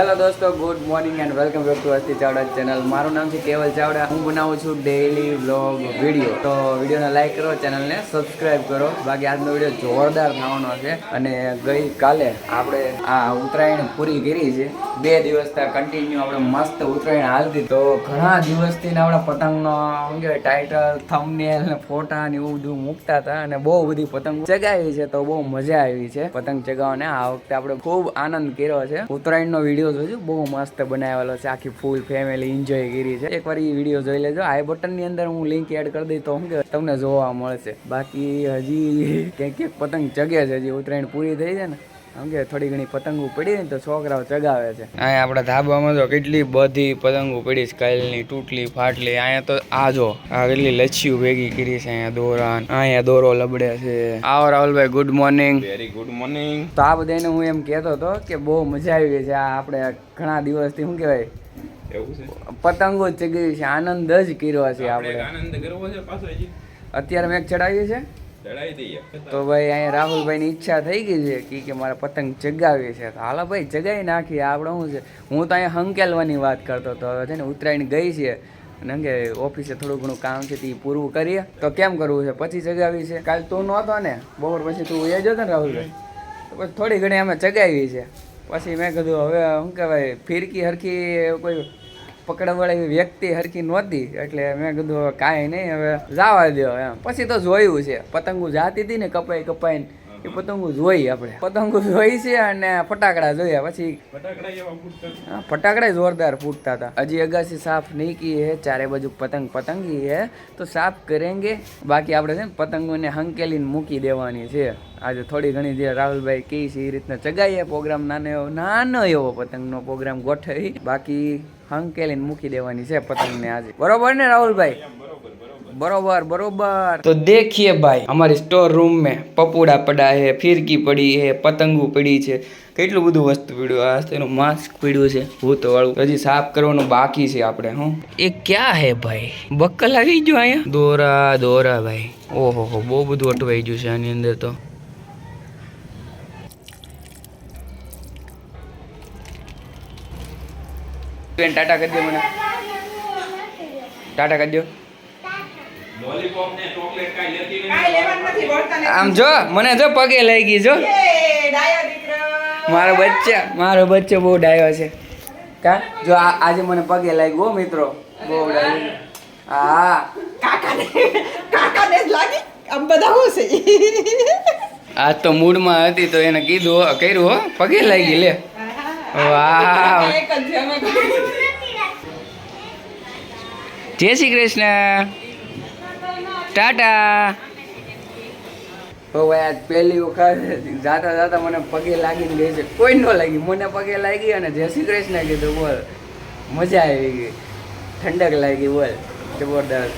Hello દોસ્તો good morning and welcome back to Asti Chavda channel મારું નામ છે કેવલ ચાવડા. હું બનાવું છું ડેઈલી વ્લોગ વીડિયો તો વિડીયોને લાઈક કરો ચેનલને સબસ્ક્રાઇબ કરો. બાકી આજનો વીડિયો જોરદાર થવાનો છે. અને ગઈ કાલે આપણે આ ઉત્તરાયણ પૂરી કરી છે. બે દિવસ કન્ટિન્યુ આપણે મસ્ત ઉત્તરાયણ હાલતી. તો ઘણા દિવસથી આપણે પતંગનો કહેવાય ટાઇટલ થંબનેલ ને ફોટા ને એવું બધું મૂકતા હતા અને બહુ બધી પતંગ ચગાવી છે તો બહુ મજા આવી છે. પતંગ ચગાવવાને આ વખતે આપણે ખૂબ આનંદ કર્યો છે. ઉત્તરાયણનો વીડિયો જોજો, બહુ મસ્ત બનાવેલો છે, આખી ફૂલ ફેમિલી એન્જોય કરી છે. એકવાર એ વીડિયો જોઈ લેજો. આઈ બટનની અંદર હું લિંક એડ કરી દઈ તો કહેવાય તમને જોવા મળશે. બાકી હજી ક્યાંક ક્યાંક પતંગ ચગે છે, હજી ઉત્તરાયણ પૂરી થઈ છે ને કેમ થોડી ઘણી પતંગો પડી ને તો છોકરાઓ ચગાવે છે. અહીંયા આપણા ધાબામાં તો કેટલી બધી પતંગો પડી છે. કાલની તૂટલી ફાટલી. અહીંયા તો આ જો આ કેટલી લચ્છીઓ ભેગી કરી છે અહીંયા દોરા અહીંયા દોરો લબડે છે. આવો રાહુલભાઈ good morning very good morning તો આ બધાને હું એમ કહેતો હતો કે બહુ મજા આવી ગઈ છે. આ આપણે ઘણા દિવસથી શું કહેવાય? પતંગો જ ચગાવી છે. આનંદ જ કર્યો છે આપણે આપણે. આનંદ કરવો છે પાછો અત્યારે મેં ચડાવી છે ચડાવી દઈએ. તો ભાઈ, અહીંયા રાહુલભાઈની ઈચ્છા થઈ ગઈ છે કે મારે પતંગ ચગાવી છે. તો હાલો ભાઈ જગાવી નાખીએ. આપણે શું છે? હું તો અહીંયા હંકેલવાની વાત કરતો હતો. હવે છે ને ઉત્તરાયણ ગઈ છે. અને કે ઓફિસે થોડું ઘણું કામ છે તે પૂરું કરીએ. તો કેમ કરવું છે? પછી ચગાવી છે. કાલ તું નહોતો ને? બપોર પછી તું એ જતો ને રાહુલભાઈ? પછી થોડી ઘણી અમે ચગાવી છે. પછી મેં કીધું, હવે શું કહેવાય, ફિરકી હરખી કોઈ પકડવાળી વ્યક્તિ હરખી નહોતી, એટલે મેં કીધું કાંઈ નહીં, હવે જવા દો એમ. પછી તો જોયું છે, પતંગો જાતી હતી ને કપાઈ કપાઈને. એ પતંગો જોઈ આપણે. પતંગો જોઈ છે અને ફટાકડા જોયા પછી ફટાકડા જોરદાર ફૂટતા હતા. હજી અગાસી સાફ નહીં કી હે ચારે બાજુ પતંગ પતંગી હે. તો સાફ કરેંગે. બાકી આપણે છે ને પતંગોને હંકેલીને મૂકી દેવાની છે. આજે થોડી ઘણી જે રાહુલભાઈ કહે છે એ રીતના ચગાઈએ પ્રોગ્રામ. નાનો એવો નાનો એવો પતંગનો પ્રોગ્રામ ગોઠવી. બાકી હંકેલીને મૂકી દેવાની છે પતંગને આજે. બરોબર ને રાહુલભાઈ? बरोबर बरोबर तो देखिए भाई हमारे स्टोर रूम में पपोड़ा पड़ा है फिरकी पड़ी है પતંગો પડી છે કેટલું બધું વસ્તુ પડ્યું આ તેનું માસ્ક પડ્યું છે ભૂત વાળું હજી સાફ કરવાનું બાકી છે આપણે હું એ ક્યાં હે ભાઈ બક્કલ આવી ગયો અહીંયા દોરા દોરા ભાઈ ઓહો હો બહુ બધું અટવાઈ ગયું છે આની અંદર તો બેન ટાટા કરી દો મને ટાટા કરી દો લોલીપોપ ને ચોકલેટ કાઈ લેતી કાંઈ લેવાનું નથી, બોલતા નથી. આમ જો મને જો પગે લઈ ગઈ જો. ડાયો દીકરો. મારો બચ્ચા મારો બચ્ચો બહુ ડાયો છે. કા? જો આજે મને પગે લાગ્યો હો મિત્રો. બહુ ડાયો હા. કાકાને કાકાને જ લાગી. આમ બધા હું છે. આજ તો મૂડમાં હતી તો એને કીધું હો કર્યું હો. પગે લાગી લે. વાહ જય શ્રી કૃષ્ણ. ટાટા. ભાઈ આજ પહેલી વખત જાતા જાતા મને પગે લાગીને ગઈ છે કોઈ ન લાગી. મને પગે લાગી અને જય શ્રી કૃષ્ણ કીધું બોલ મજા આવી ગઈ. ઠંડક લાગી બોલ જબરદસ્ત.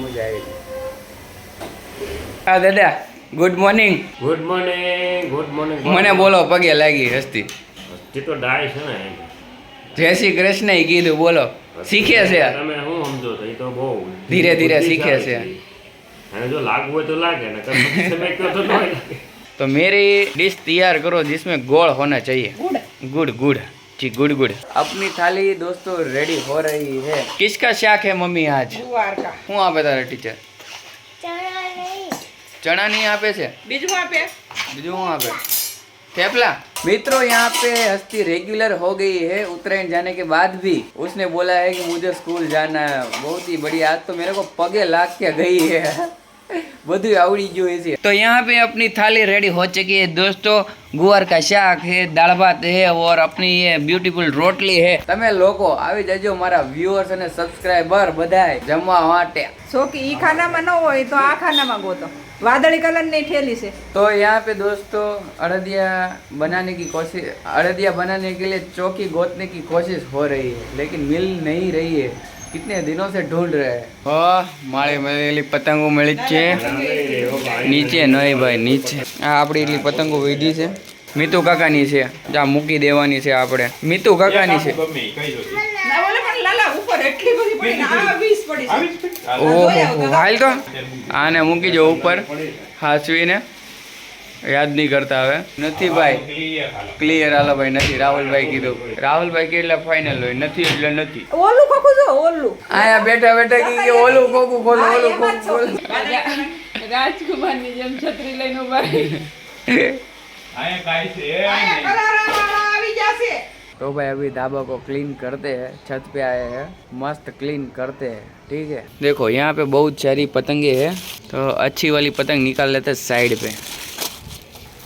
મજા આવી ગઈ. હા દાદા good morning good morning good morning મને બોલો પગે લાગી હસ્તી. હસ્તી તો ડાય છે ને. જય શ્રી કૃષ્ણ ય કીધું બોલો શીખે છે તમે શું સમજો છો એ તો બહુ ધીરે ધીરે શીખે છે. અને જો લાગવું હોય તો લાગે ને તમે તમે કહો તો ન લાગે तो मेरी डिश तैयार करो जिसमें गोड़ होना चाहिए गुड़ गुड़ जी गुड़ गुड़ अपनी थाली दोस्तों रेडी हो रही है किसका शाक है मम्मी आज ગુવાર કા. શું આપે તારા ટીચર ચણા નહીં આપે છે બીજું આપે બીજું શું આપે थेपला मित्रों यहाँ पे हस्ती रेगुलर हो गई है उत्तरायण जाने के बाद भी उसने बोला है कि मुझे स्कूल जाना है बहुत ही बढ़िया आज तो मेरे को पगे लाग के गई है બધું આવડી ગયું છે તો यहाँ पे अपनी थाली रेडी हो चुकी है दोस्तों गुआर का શાક है દાળ ભાત है और अपनी ये ब्यूटीफुल રોટલી है તમે લોકો આવી જજો મારા વ્યુઅર્સ અને સબસ્ક્રાઇબર બધાય જમવા માટે સો કે ઈ ખાનામાં ન હોય તો આ ખાનામાં ગોતો વાદળી કલરની થેલી છે तो यहाँ पे दोस्तों अड़दिया बनाने की कोशिश अड़दिया बनाने के लिए चौकी गोतने की कोशिश हो रही है लेकिन मिल नहीं रही है कितने दिनों से ढूंढ रहे हैं ओ माळे મળેલી પતંગો મળી જ છે નીચે નહીં ભાઈ નીચે આ આપણી એટલી પતંગો વીધી છે મીતુ કાકાની છે જા મૂકી દેવાની છે આપણે મીતુ કાકાની છે ગમે ઈ કઈ જોતી ના ઓલે પણ લાલા ઉપર એટલી બધી પડી આ 20 પડી છે. આવી જ પડી? ઓહો હાલ તો. આને મૂકી જો ઉપર. હાસવીને યાદ નહીં કરતા હવે. નથી ભાઈ. ક્લિયર હાલો ભાઈ નથી. રાહુલભાઈ કીધું. રાહુલભાઈ કે એટલે ફાઇનલ હોય? નથી એટલે નથી. ઓલું કોકું જો ઓલું. આયા બેઠા બેઠા કી કે ઓલું કોકું ખોલો ઓલું કોકું જ રાજકુમારની જેમ છત્રી લઈને ઊભા આયા કાઈ છે આયા કલર આવી જશે तो भाई अभी ढाबा को क्लीन करते हैं छत पे आए हैं मस्त क्लीन करते हैं ठीक है देखो यहाँ पे बहुत सारी पतंगे है तो अच्छी वाली पतंग निकाल लेते हैं साइड पे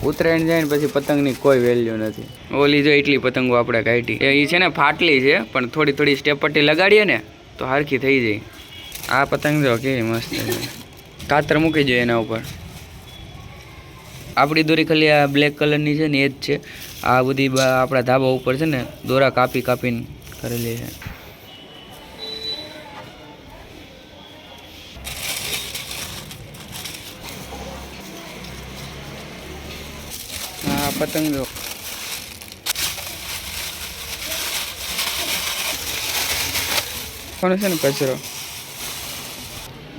ઉત્તરાયણ જાય ને પછી પતંગની કોઈ વેલ્યુ નથી ઓલી જો એટલી પતંગો આપણે કાઢી એ છે ને ફાટલી છે પણ થોડી થોડી સ્ટેપ પટ્ટી લગાડીએ ને તો હરખી થઈ જાય આ પતંગ જો કેવી મસ્ત છે કાતર મૂકી જોઈએ એના ઉપર આપણી દોરી ખાલી આ બ્લેક કલરની છે ને એ જ છે આ બધી આપણા ધાબા ઉપર છે ને, દોરા કાપી કાપીને કરેલી છે. હા પતંગ કોનો છે ને કચરો?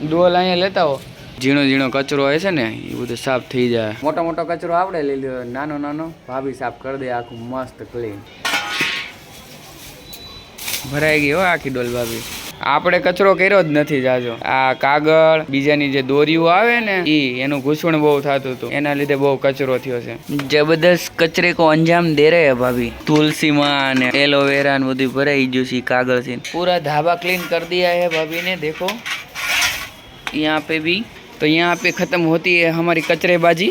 ડોલ અહીંયા લેતા હો ઝીણો ઝીણો કચરો હોય છે ને એ બધું સાફ થઈ જાય. મોટો મોટો કચરો આપણે લઈ લીધો નાનો નાનો ભાભી સાફ કરી દે આખું મસ્ત ક્લીન ભરાઈ ગઈ હો આખી ડોલ ભાભી. આપણે કચરો કર્યો જ નથી જાજો. આ કાગળ બીજાની જે દોરીઓ આવે ને એ એનું ઘૂસણ બહુ થતું હતું. એના લીધે બહુ કચરો થયો છે. જબરદસ્ત કચરે કો અંજામ દે રહે ભાભી. તુલસીમાં ને એલોવેરા ને બધું ભરાઈ ગયું છે કાગળ કાગળથી પૂરા ધાબા ક્લીન કરી દીયા હે ભાભી ને દેખો. યહાં પે ભી તો यहाँ पे ખતમ હોતી है हमारी कचरेबाजी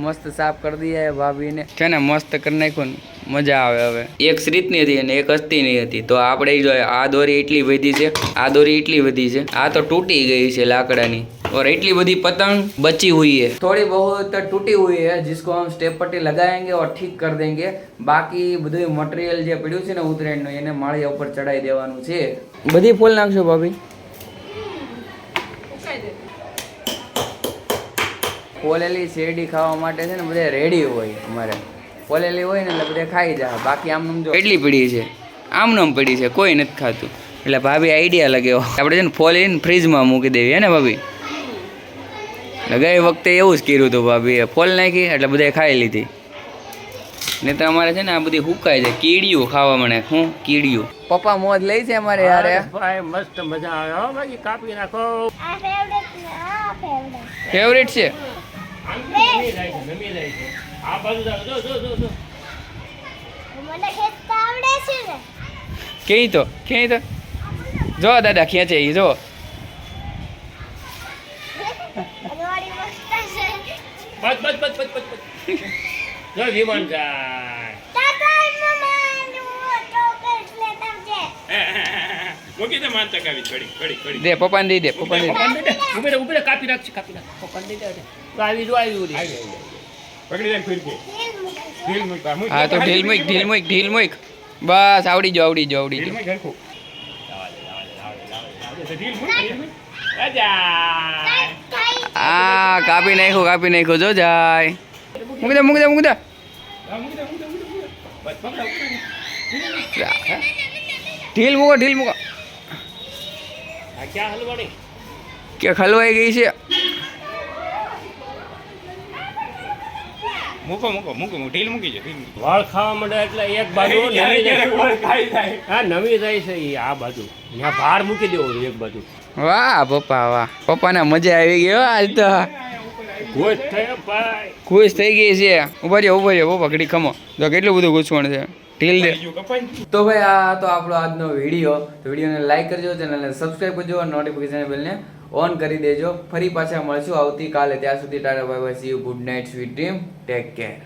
મસ્ત સાફ કરી દઈએ ભાભીને. છે ને મસ્ત કરી નાખ્યું મજા આવે હવે. એક શ્રીતની હતી અને એક અસ્થિની હતી. તો આપણે જો આ દોરી એટલી વધી છે આ દોરી એટલી વધી છે. આ તો તૂટી ગઈ છે લાકડાની. ઓર એટલી બધી પતંગ બચી हुई है થોડી બહુત તૂટી हुई હે जिसको हम સ્ટેપ પટ્ટી લગાવેંગે ઓર ઠીક કર દેંગે. બાકી બધું મટીરિયલ જે પડ્યું છે ને ઉતરેણનું એને માળિયા ઉપર ચડાવી દેવાનું છે. બધી ફૂલ નાખશો ભાભી? ફોલેલી શેરડી ખાવા માટે છે ને બધે રેડી હોય અમારે. પોલેલી હોય ને એટલે બધે ખાઈ જાય. બાકી આમ જો એટલી પડી છે? આમનામ પડી છે. કોઈ નથી ખાતું. એટલે ભાભી આઈડિયા લગાવ્યો આપણે છે ને ફોલીને ફ્રીજમાં મૂકી દેવી હે ને ભાભી? એટલે ગઈ વખતે એવું જ કર્યું હતું ભાભીએ. ફોલ નાખી એટલે બધાએ ખાઈ લીધી. ને તો અમારે છે ને આ બધી હુકાય છે. કીડિયું ખાવા મળે. હું? કીડિયું પપ્પા મોજ લઈ છે અમારે યાર ભાઈ મસ્ત મજા આવે. હો બાકી કાપી નાખો. ફેવરેટ ને ફેવરેટ ફેવરેટ છે? નમી જાય છે નમી જાય છે આ બાજુ જો જો જો જો મને ખેંચતા આવડે છે ને ક્યાંય તો ક્યાંય તો જો દાદા ખેંચે એ જો બસ બસ બસ બસ બસ જો વિમાન જાય તાતા મમ્માનું ચોકલેટ લેતા આવજે મૂકી દે માન ચકાવી ઘડી ઘડી ઘડી. દે પપ્પાને દઈ દે પપ્પાને દઈ દે. ઉભે ઉભે કાપી રાખ કાપી રાખ પપ્પાને દઈ દે તો આવી જો આવી ઉડી. પકડી જાય ફિર કે ઢીલ મૂક હા તો ઢીલ મૂક ઢીલ મૂક ઢીલ મૂક. બસ આવડી જો આવડી જો આવડી જો આ કાપી નાખ્યું કાપી નાખ્યું જો જાય. મૂકી દે મૂકી દે મૂકી દે. ઢીલ મૂકો ઢીલ મૂકો. ક્યાં ખલવાઈ ગઈ છે. મૂકો મૂકો મૂકો મૂકો. ઢીલ મૂકી છે વાળ ખાવા માંડે એટલે એક બાજુ નમી જાય. હા નવી જાય છે એ આ બાજુ. ત્યાં ભાર મૂકી દેવો એક બાજુ. વાહ પપ્પા વાહ. પપ્પાને મજા આવી ગઈ હાલ તો. ખુશ થઈ ગઈ છે. ઊભા રહ્યો ઊભા રહ્યો પપ્પા ઘડી ખમો. તો કેટલું બધું ગુસવણ છે. ગયું. તો ભાઈ આ તો આપણો આજનો વીડિયો તો વિડીયોને લાઈક કરજો ચેનલને સબસ્ક્રાઈબ કરજો અને નોટિફિકેશન બેલને ઓન કરી દેજો. ફરી પાછા મળશું આવતીકાલે. ત્યાં સુધી tata bye bye see you good night sweet dream take care